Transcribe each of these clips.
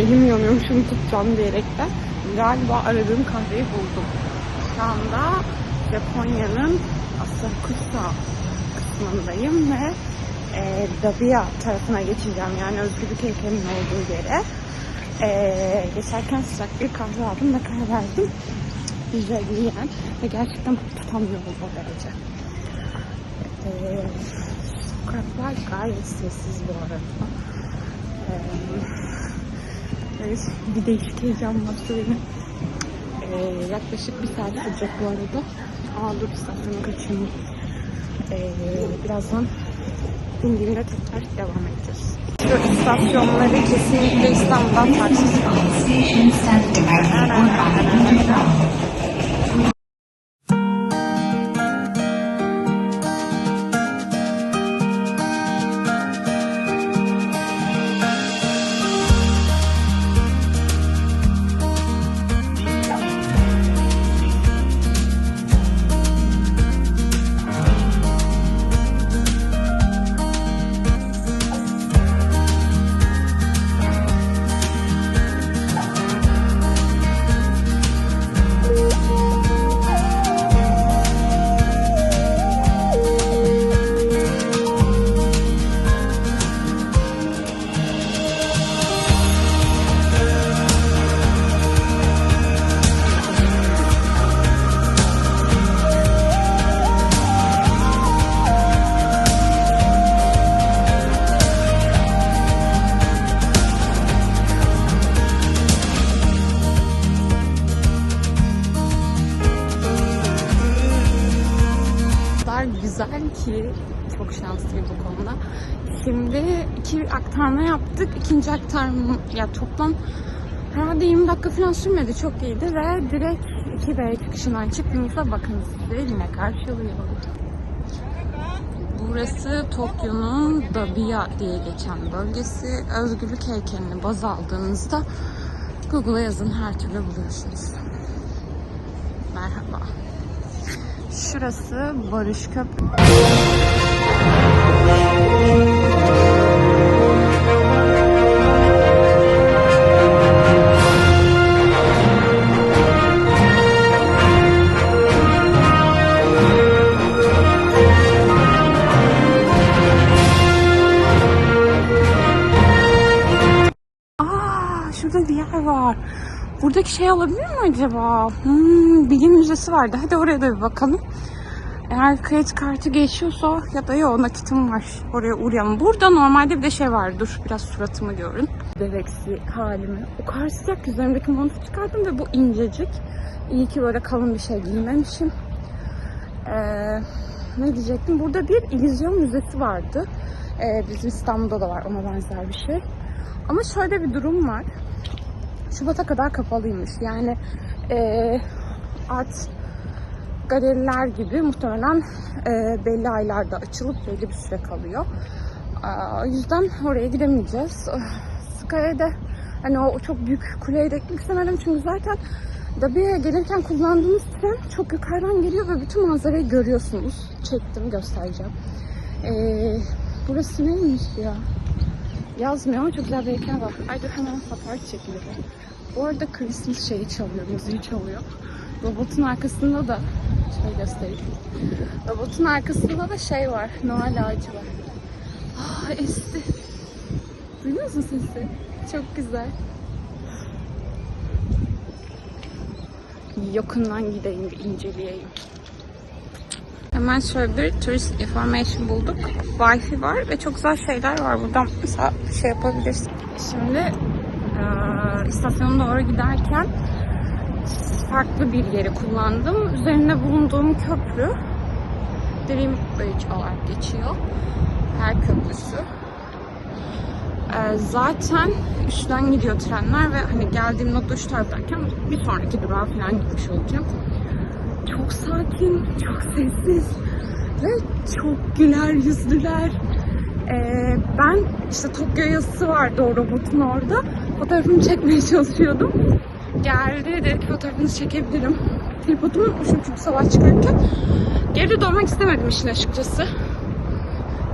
elim yanıyor şunu tutacağım diyerekten galiba aradığım kahveyi buldum. Şu anda Japonya'nın Asakusa kısmındayım ve e, Dabiya tarafına geçeceğim. Yani özgürlük heykelinin olduğu yere. E, geçerken sıcak bir kahve aldım ve karar verdim. Güzel yiyen ve gerçekten tutamıyorum o derece. E, sokaklar gayet sessiz bu arada. E, Evet, bir değişik heyecan bastı beni. Ee, yaklaşık bir saat sürecek bu arada. Aa dur istasyona kaçayım. Ee, birazdan indiğimde tekrar devam edeceğiz. Şu istasyonları kesinlikle İstanbul'dan farksız. Güzel ki çok şanslıyım bu konuda. Şimdi iki aktarma yaptık. İkinci aktarma ya toplam herhalde 20 dakika falan sürmedi. Çok iyiydi ve direkt 2B çıkışından çıktığımızda bakın size yine karşılıyor. Burası Tokyo'nun Dabiya diye geçen bölgesi. Özgürlük heykelini baz aldığınızda Google'a yazın her türlü buluyorsunuz. Merhaba. Şurası Barış Köprü. Buradaki şey olabilir mi acaba? Hmm, bilim müzesi vardı. Hadi oraya da bir bakalım. Eğer kredi kartı geçiyorsa ya da yok nakitim var. Oraya uğrayalım. Burada normalde bir de şey var. Dur biraz suratımı görün. Bebeksi halimi. O kadar sıcak ki üzerimdeki montu çıkardım ve bu incecik. İyi ki böyle kalın bir şey giymemişim. Ee, ne diyecektim? Burada bir illüzyon müzesi vardı. Ee, bizim İstanbul'da da var ona benzer bir şey. Ama şöyle bir durum var. Şubat'a kadar kapalıymış. Yani eee art galeriler gibi muhtemelen eee, belli aylarda açılıp belli bir süre kalıyor. Aa, O yüzden oraya gidemeyeceğiz. Sky'da hani o çok büyük kuleye de gitmek istemedim çünkü zaten Dabia'ya gelirken kullandığımız tren çok yukarıdan geliyor ve bütün manzarayı görüyorsunuz. Çektim göstereceğim. Eee, burası neymiş ya? Yazmıyor ama çok güzel bir heykel var. Ay dur hemen fotoğraf çekilir. Bu arada Christmas şeyi çalıyor, müziği çalıyor. Robotun arkasında da şöyle göstereyim. Robotun arkasında da şey var, Noel ağacı var. Ah esti. Duyuyor musun sesi? Çok güzel. Yakından gideyim, inceleyeyim. Hemen şöyle bir turist information bulduk. Wi-Fi var ve çok güzel şeyler var. Buradan mesela şey yapabilirsin. Şimdi eee istasyona doğru giderken farklı bir yeri kullandım. Üzerinde bulunduğum köprü Dream Bridge olarak geçiyor. Her köprüsü. Eee, zaten üstten gidiyor trenler ve hani geldiğim nokta şu taraftayken bir sonraki durağa falan gitmiş olacağım. Çok sakin, çok sessiz ve çok güler yüzlüler. Ee, ben işte Tokyo yazısı vardı o robotun orada. Fotoğrafını çekmeye çalışıyordum. Geldi dedi ki fotoğrafınızı çekebilirim. Tripodumu unutmuşum çünkü sabah çıkarken. Geri dönmek istemedim işin açıkçası.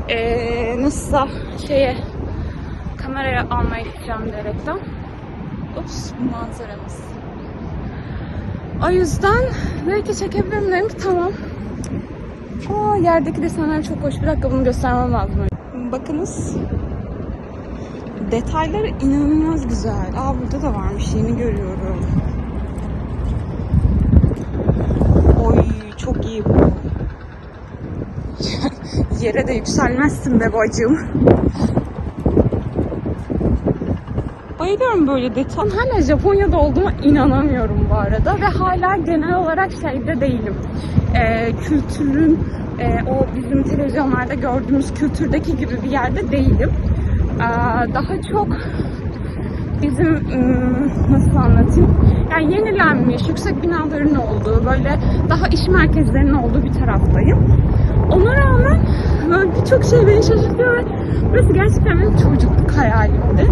Ee, nasılsa şeye kameraya almaya gideceğim diyerekten. Ups manzaramız. O yüzden belki çekebilirim dedim ki tamam. Aa, yerdeki desenler çok hoş. Bir dakika bunu göstermem lazım. Bakınız. Detayları inanılmaz güzel. Aa burada da varmış. Yeni görüyorum. Oy çok iyi bu. Yere de yükselmezsin be bacım. Bayılıyorum böyle detay. Hala Japonya'da olduğuma inanamıyorum bu arada. Ve hala genel olarak şeyde değilim. Ee, kültürün, e, o bizim televizyonlarda gördüğümüz kültürdeki gibi bir yerde değilim. Ee, daha çok bizim ım, nasıl anlatayım? Yani yenilenmiş, yüksek binaların olduğu, böyle daha iş merkezlerinin olduğu bir taraftayım. Ona rağmen böyle birçok şey beni şaşırtıyor ve burası gerçekten benim çocukluk hayalimdi.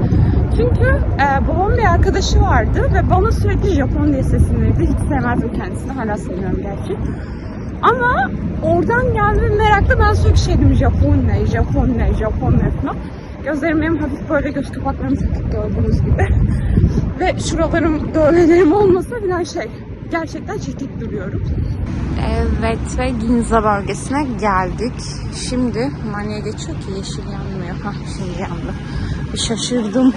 Çünkü e, babamın bir arkadaşı vardı ve bana sürekli Japon diye seslenirdi. Hiç sevmezdim kendisini, hala seviyorum gerçi. Ama oradan geldiğim merakla ben sürekli şey dedim Japon ne, Japon ne, Japon ne falan. Gözlerim benim hafif böyle göz kapaklarım takık gördüğünüz gibi. Ve şuralarım dövmelerim olmasa falan şey gerçekten çekik duruyorum. Evet ve Ginza bölgesine geldik. Şimdi maniye geçiyor ki yeşil yanmıyor. Hah şimdi yandı. Bir şaşırdım.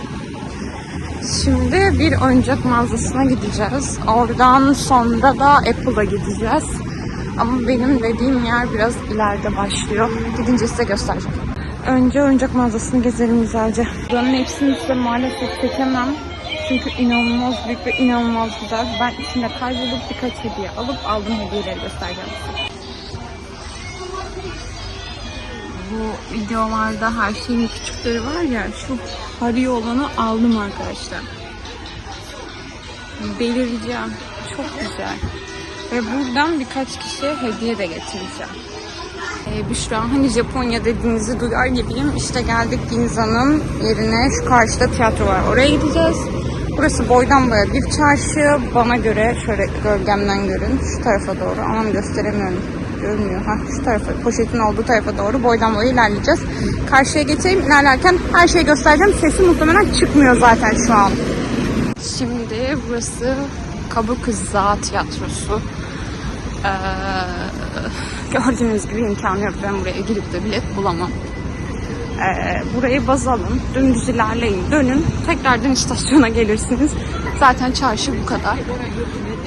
Şimdi bir oyuncak mağazasına gideceğiz. Oradan sonra da Apple'a gideceğiz. Ama benim dediğim yer biraz ileride başlıyor. Gidince size göstereceğim. Önce oyuncak mağazasını gezelim güzelce. Buranın hepsini size maalesef çekemem. Çünkü inanılmaz büyük ve inanılmaz güzel. Ben içinde kaybolup birkaç hediye alıp aldığım hediyeleri göstereceğim. Bu videolarda her şeyin küçükleri var ya şu Harry olanı aldım arkadaşlar. Belireceğim. Çok güzel. Ve buradan birkaç kişiye hediye de getireceğim. Ee, Büşra hani Japonya dediğinizi duyar gibiyim. İşte geldik Ginza'nın yerine şu karşıda tiyatro var. Oraya gideceğiz. Burası boydan boya bir çarşı. Bana göre şöyle gölgemden görün. Şu tarafa doğru. Aman gösteremiyorum. Görünmüyor. Ha, şu tarafa, poşetin olduğu tarafa doğru boydan boya ilerleyeceğiz. Karşıya geçeyim. İlerlerken her şeyi göstereceğim. Sesi muhtemelen çıkmıyor zaten şu an. Şimdi burası Kabukiza Tiyatrosu. Ee, gördüğünüz gibi imkanı yok. Ben buraya gidip de bilet bulamam. Ee, burayı baz alın. Dümdüz ilerleyin. Dönün. Tekrardan istasyona gelirsiniz. Zaten çarşı bu kadar.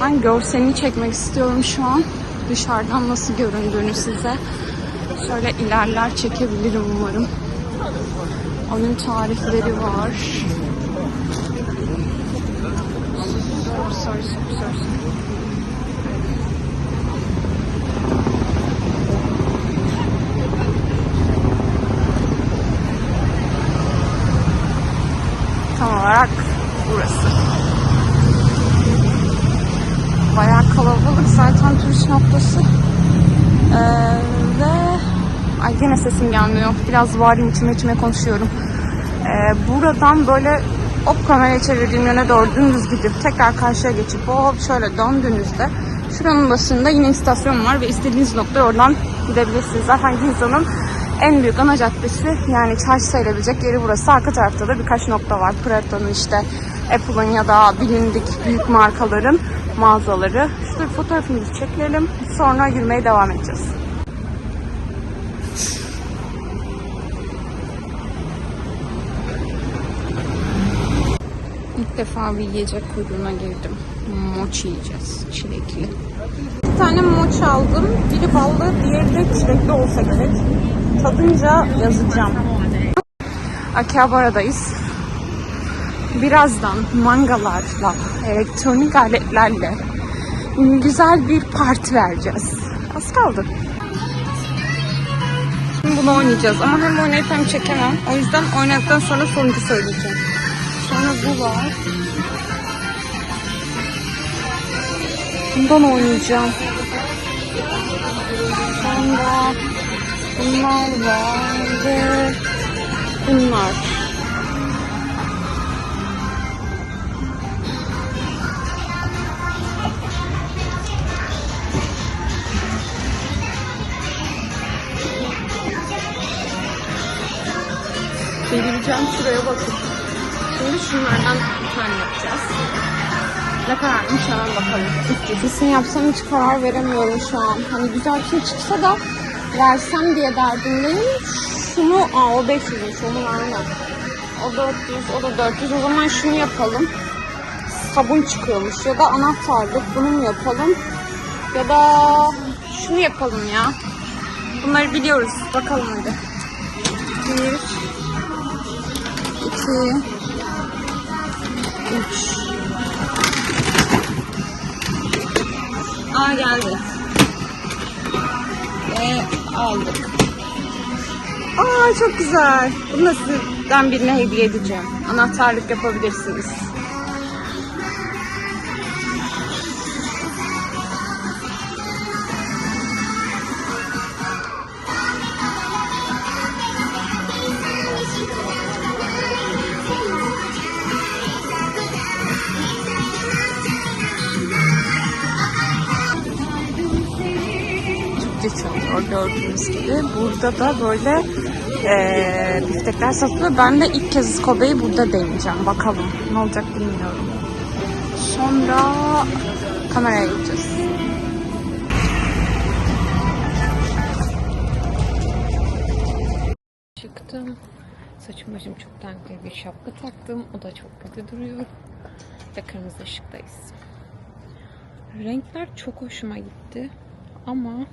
Ben görselini çekmek istiyorum şu an. Dışarıdan nasıl göründüğünü size. Şöyle ilerler çekebilirim umarım. Onun tarifleri var. Sorry, sorry, sorry, sorry. Tam olarak burası. Bayağı kalabalık zaten turist noktası. Ee, ve ay yine sesim gelmiyor. Biraz varım içime içime konuşuyorum. Ee, buradan böyle hop kameraya çevirdiğim yöne doğru dümdüz gidip tekrar karşıya geçip hop şöyle döndüğünüzde şuranın başında yine istasyon var ve istediğiniz noktaya oradan gidebilirsiniz. Zaten Ginza'nın en büyük ana caddesi yani çarşı sayılabilecek yeri burası. Arka tarafta da birkaç nokta var. Prata'nın işte Apple'ın ya da bilindik büyük markaların mağazaları. Bir fotoğrafımızı çekelim. Sonra yürümeye devam edeceğiz. İlk defa bir yiyecek kuyruğuna girdim. Mochi yiyeceğiz. Çilekli. Bir tane mochi aldım. Biri ballı, diğeri de çilekli olsa gerek. Tadınca yazacağım. Akihabara'dayız. Birazdan mangalarla, elektronik aletlerle güzel bir parti vereceğiz. Az kaldı. Şimdi bunu oynayacağız ama hem oynayıp hem çekemem. O yüzden oynadıktan sonra sonucu söyleyeceğim. Sonra bu var. Bundan oynayacağım. Sonra bunlar var ve bunlar. Delireceğim şuraya bakın. Şimdi şunlardan bir tane yapacağız. Ne kadarmış hemen bakalım. Kesin yapsam hiç karar veremiyorum şu an. Hani güzel bir şey çıksa da versem diye derdindeyim. Şunu, aa o 500'müş onu vermem. O 400, o da 400. O zaman şunu yapalım. Sabun çıkıyormuş ya da anahtarlık bunu mu yapalım? Ya da şunu yapalım ya. Bunları biliyoruz. Bakalım hadi. Bir, iki, üç. Aa geldi. Ve aldık. Aa çok güzel. Bunu da sizden birine hediye edeceğim. Anahtarlık yapabilirsiniz. Türkçe çalıyor gördüğünüz gibi. Burada da böyle eee biftekler satılıyor. Ben de ilk kez Kobe'yi burada deneyeceğim. Bakalım ne olacak bilmiyorum. Sonra kameraya gideceğiz. Çıktım. Saçım başım çok renkli bir şapka taktım. O da çok kötü duruyor. Ve kırmızı ışıktayız. Renkler çok hoşuma gitti. Ama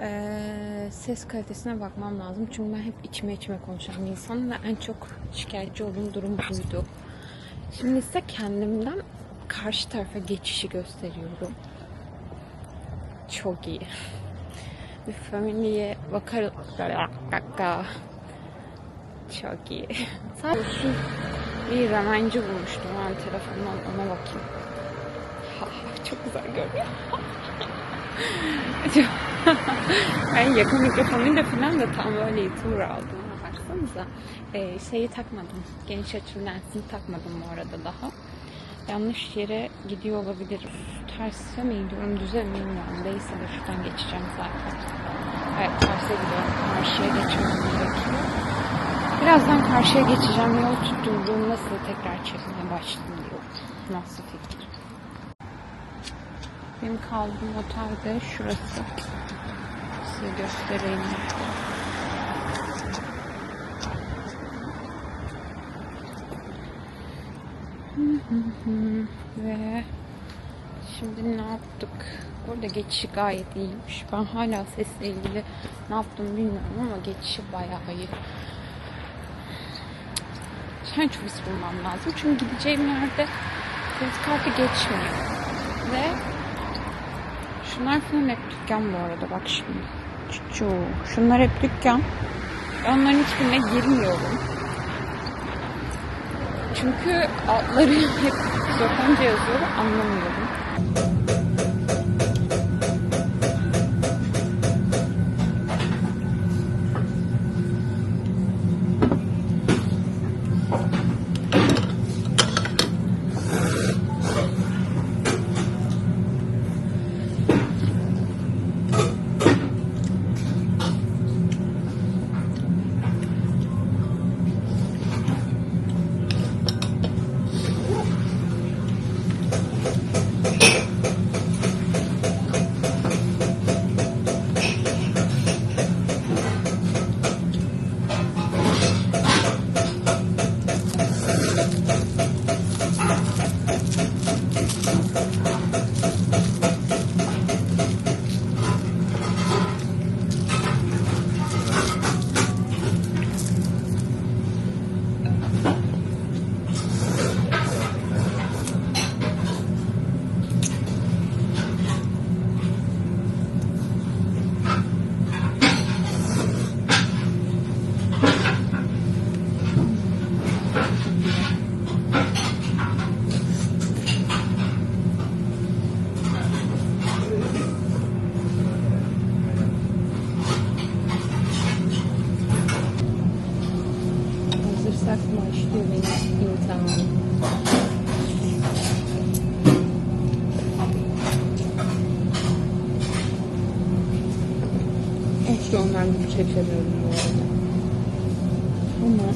eee, ses kalitesine bakmam lazım. Çünkü ben hep içime içime konuşan bir insanım ve en çok şikayetçi olduğum durum buydu. Şimdi ise kendimden karşı tarafa geçişi gösteriyorum. Çok iyi. Bir familyeye bakar... Çok iyi. Sadece bir remancı bulmuştum. Ben telefondan ona bakayım. Çok güzel görünüyor. ben yakın mikrofonuyla falan da tam böyle YouTuber aldım. Baksanıza. Ee, şeyi takmadım. Geniş açılı lensini takmadım bu arada daha. Yanlış yere gidiyor olabilirim. Terse mi gidiyorum, düze mi bilmiyorum. Değilse de şuradan geçeceğim zaten. Evet, terse gidiyorum. Karşıya geçmem gerekiyor. Birazdan karşıya geçeceğim. Yol tutturduğumda size tekrar çekmeye başlayayım. Nasıl fikir? Benim kaldığım otel de şurası. Size göstereyim. Ve şimdi ne yaptık? Burada geçişi gayet iyiymiş. Ben hala sesle ilgili ne yaptım bilmiyorum ama geçişi bayağı iyi. Çok hız bulmam lazım. Çünkü gideceğim yerde kredi kartı geçmiyor. Ve şunlar falan hep dükkan bu arada bak şimdi. Çuçu. Şunlar hep dükkan. Onların hiçbirine girmiyorum. Çünkü altları hep Japonca yazıyor anlamıyorum. Ondan güç çekemiyorum bu arada. Ama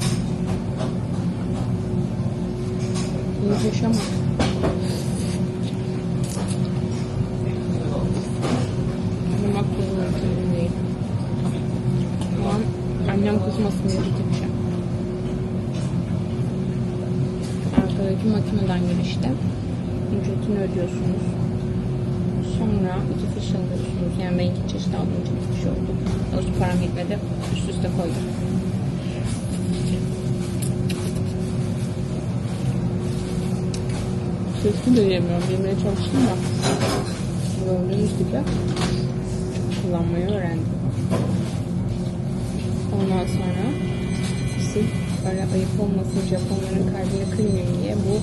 Yaşamam. Bulmak zorunda değil. Annem kızmasın diye gideceğim. Arkadaki makineden girişte ücretini ödüyorsunuz. Sonra iki fiş alıyorsunuz. Yani ben iki çeşit aldım. iki fiş oldu. Doğrusu param gitmedi. Üst üste koydum. Sesini de yemiyorum. Yemeye çalıştım da. Gördüğünüz gibi kullanmayı öğrendim. Ondan sonra sırf böyle ayıp olmasın Japonların kalbini kırmayayım diye bu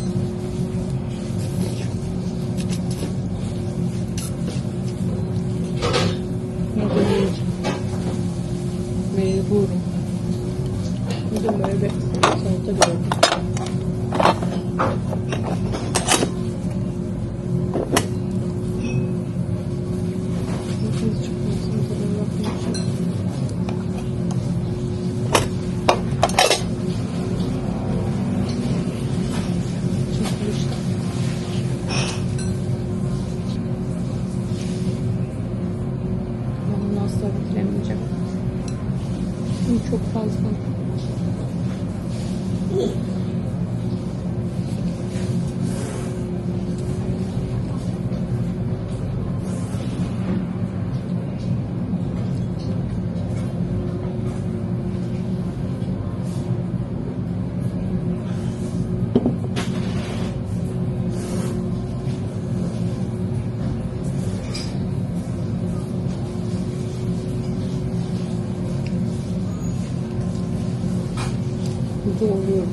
Burada oluyor.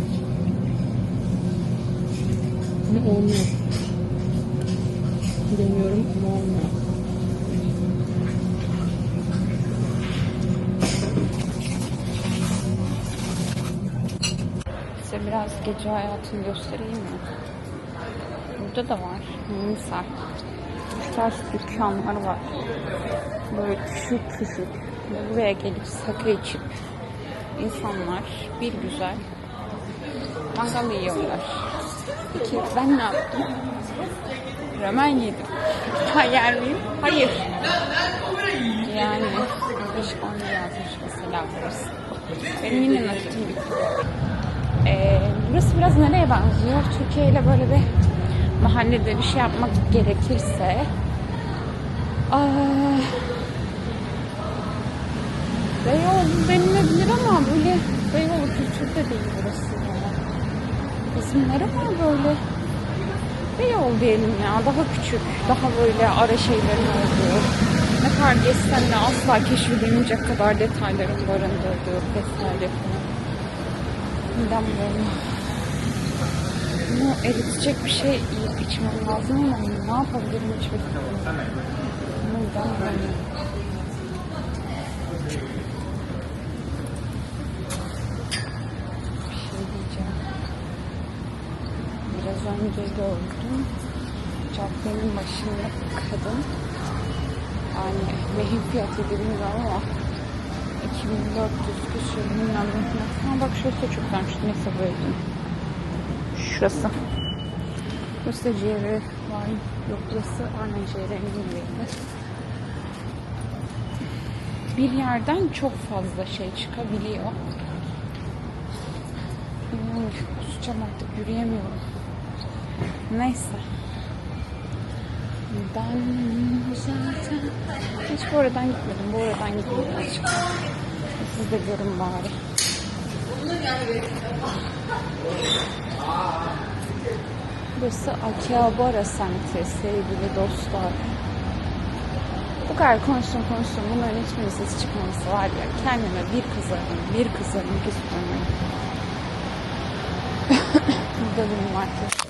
Ama olmuyor. Demiyorum ama olmuyor. Size biraz gece hayatını göstereyim mi? Burada da var. Misal. Bu dükkanlar var. Böyle küçük küçük. Buraya gelip sakı içip insanlar bir güzel mangal yiyorlar. İki, ben ne yaptım? Ramen yedim. Ha yer miyim? Hayır. Yani 5 10 lira yazmış mesela burası. Benim yine nakitim bitti. Ee, burası biraz nereye benziyor? Türkiye ile böyle bir mahallede bir şey yapmak gerekirse Aa, Beyoğlu denilebilir ama böyle Beyoğlu kültürde değil burası ya. İsimleri ama böyle Beyoğlu diyelim ya. Daha küçük, daha böyle ara şeylerin olduğu. Ne kadar gezsen de asla keşfedemeyecek kadar detayların barındırdığı vesaire falan. Neden böyle? Bunu eritecek bir şey yiyip içmem lazım ama ne yapabilirim hiç bilmiyorum. Neden böyle? Bir şey diyeceğim. Biraz önce gördüm. Caddenin başında kadın. Yani rehin fiyatı bilmiyorum ama 2400 küsur bilmem ne. Bak şurası çok güzelmiş. Neyse böldüm. Şurası. Burası ciğeri var. Yok burası aynen ciğeri emin değilim. Bir yerden çok fazla şey çıkabiliyor. Bilmiyorum, kusacağım artık yürüyemiyorum. Neyse. Ben zaten hiç bu aradan gitmedim. Bu aradan gitmedim açık. Siz de görün bari. Burası Akihabara semti sevgili dostlar. Bu kadar konuştum konuştum. Bunların hiçbirinin sesi çıkmaması var ya. Kendime bir kızarım, bir kızarım ki sonra. Burada benim arkadaşım.